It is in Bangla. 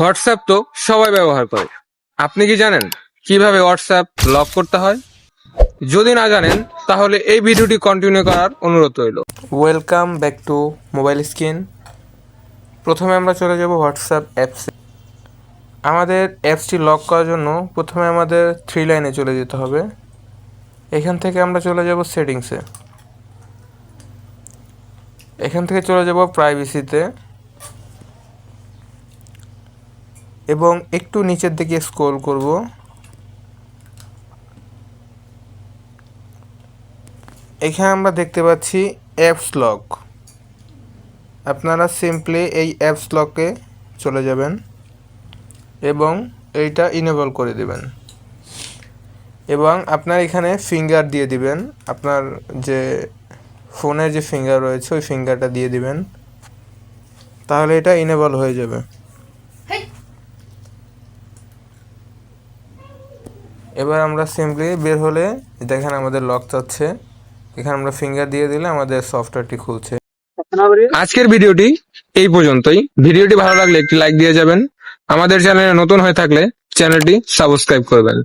হোয়াটসঅ্যাপ তো সবাই ব্যবহার করে। আপনি কি জানেন কীভাবে হোয়াটসঅ্যাপ লক করতে হয়? যদি না জানেন, তাহলে এই ভিডিওটি কন্টিনিউ করার অনুরোধ রইল। Welcome back to mobile screen প্রথমে আমরা চলে যাব হোয়াটসঅ্যাপ অ্যাপসে। আমাদের অ্যাপসটি লক করার জন্য প্রথমে আমাদের থ্রি লাইনে চলে যেতে হবে। এখান থেকে আমরা চলে যাব সেটিংসে এখান থেকে চলে যাব প্রাইভেসিতে এবং একটু নিচের দিকে স্ক্রল করব। এখানে আমরা দেখতে পাচ্ছি অ্যাপস লক আপনারা সিম্পলি এই অ্যাপস লকে চলে যাবেন এবং এইটা ইনেবল করে দেবেন। এবং আপনার এখানে ফিঙ্গার দিয়ে দিবেন। আপনার যে ফোনের যে ফিঙ্গার রয়েছে, ওই ফিঙ্গারটা দিয়ে দিবেন। তাহলে এটা ইনেবল হয়ে যাবে। এবার আমরা সিম্পলি বের হলে দেখেন আমাদের লক চাচ্ছে এখানে আমরা ফিঙ্গার দিয়ে দিলে আমাদের সফটওয়্যারটি খুলছে। আজকের ভিডিওটি এই পর্যন্তই। ভিডিওটি ভালো লাগলে একটি লাইক দিয়ে যাবেন। আমাদের চ্যানেলে নতুন হয়ে থাকলে চ্যানেলটি সাবস্ক্রাইব করবেন।